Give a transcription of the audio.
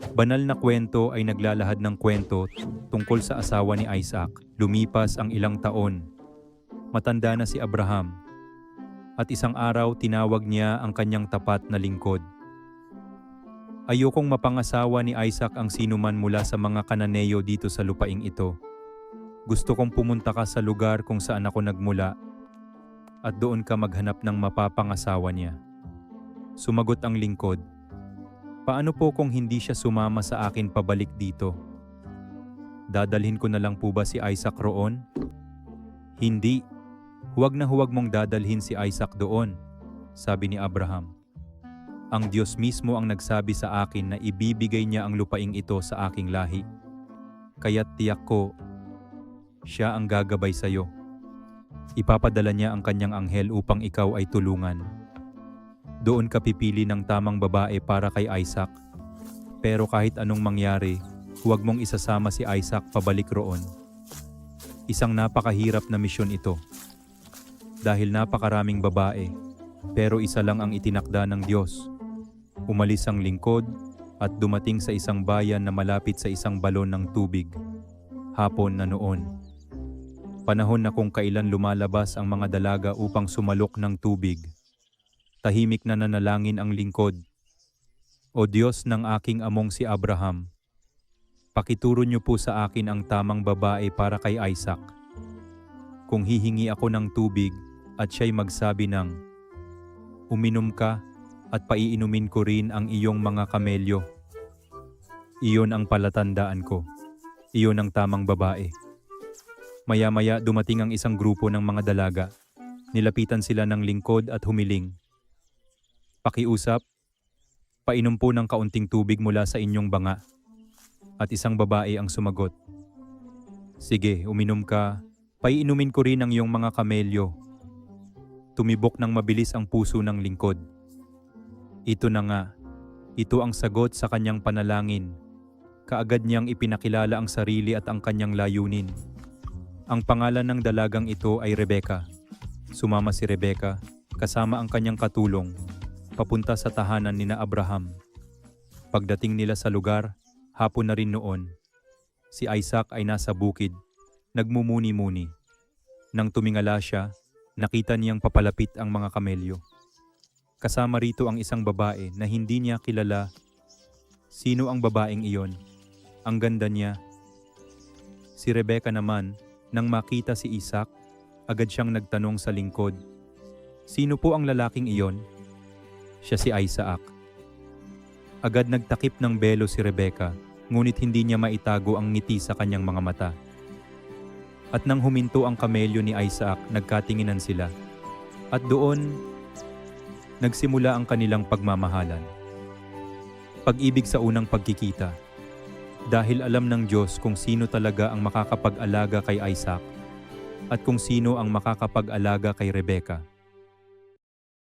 Banal na kwento ay naglalahad ng kwento tungkol sa asawa ni Isaac. Lumipas ang ilang taon. Matanda na si Abraham. At isang araw tinawag niya ang kanyang tapat na lingkod. Ayokong mapangasawa ni Isaac ang sinuman mula sa mga kananeo dito sa lupaing ito. Gusto kong pumunta ka sa lugar kung saan ako nagmula at doon ka maghanap ng mapapangasawa niya. Sumagot ang lingkod, Paano po kung hindi siya sumama sa akin pabalik dito? Dadalhin ko na lang po ba si Isaac roon? Hindi. Huwag na huwag mong dadalhin si Isaac doon, sabi ni Abraham. Ang Diyos mismo ang nagsabi sa akin na ibibigay niya ang lupaing ito sa aking lahi. Kaya't tiyak ko, siya ang gagabay sa iyo. Ipapadala niya ang kanyang anghel upang ikaw ay tulungan. Doon ka pipili ng tamang babae para kay Isaac. Pero kahit anong mangyari, huwag mong isasama si Isaac pabalik roon. Isang napakahirap na misyon ito. Dahil napakaraming babae, pero isa lang ang itinakda ng Diyos. Umalis ang lingkod at dumating sa isang bayan na malapit sa isang balon ng tubig. Hapon na noon. Panahon na kung kailan lumalabas ang mga dalaga upang sumalok ng tubig. Tahimik na nanalangin ang lingkod. O Diyos ng aking among si Abraham, pakituro niyo po sa akin ang tamang babae para kay Isaac. Kung hihingi ako ng tubig at siya'y magsabi ng, Uminom ka at paiinumin ko rin ang iyong mga kamelyo. Iyon ang palatandaan ko. Iyon ang tamang babae. Maya-maya dumating ang isang grupo ng mga dalaga. Nilapitan sila ng lingkod at humiling. Pakiusap, painom po ng kaunting tubig mula sa inyong banga. At isang babae ang sumagot. Sige, uminom ka. Paiinumin ko rin ang iyong mga kamelyo. Tumibok ng mabilis ang puso ng lingkod. Ito na nga. Ito ang sagot sa kanyang panalangin. Kaagad niyang ipinakilala ang sarili at ang kanyang layunin. Ang pangalan ng dalagang ito ay Rebecca. Sumama si Rebecca kasama ang kanyang katulong papunta sa tahanan ni na Abraham. Pagdating nila sa lugar, hapon na rin noon. Si Isaac ay nasa bukid, nagmumuni-muni. Nang tumingala siya, nakita niyang papalapit ang mga kamelyo. Kasama rito ang isang babae na hindi niya kilala. Sino ang babaeng iyon? Ang ganda niya. Si Rebecca naman, nang makita si Isaac, agad siyang nagtanong sa lingkod, Sino po ang lalaking iyon? Siya si Isaac. Agad nagtakip ng belo si Rebecca, ngunit hindi niya maitago ang ngiti sa kanyang mga mata. At nang huminto ang kamelyo ni Isaac, nagkatinginan sila. At doon, nagsimula ang kanilang pagmamahalan. Pag-ibig sa unang pagkikita. Dahil alam ng Diyos kung sino talaga ang makakapag-alaga kay Isaac at kung sino ang makakapag-alaga kay Rebecca.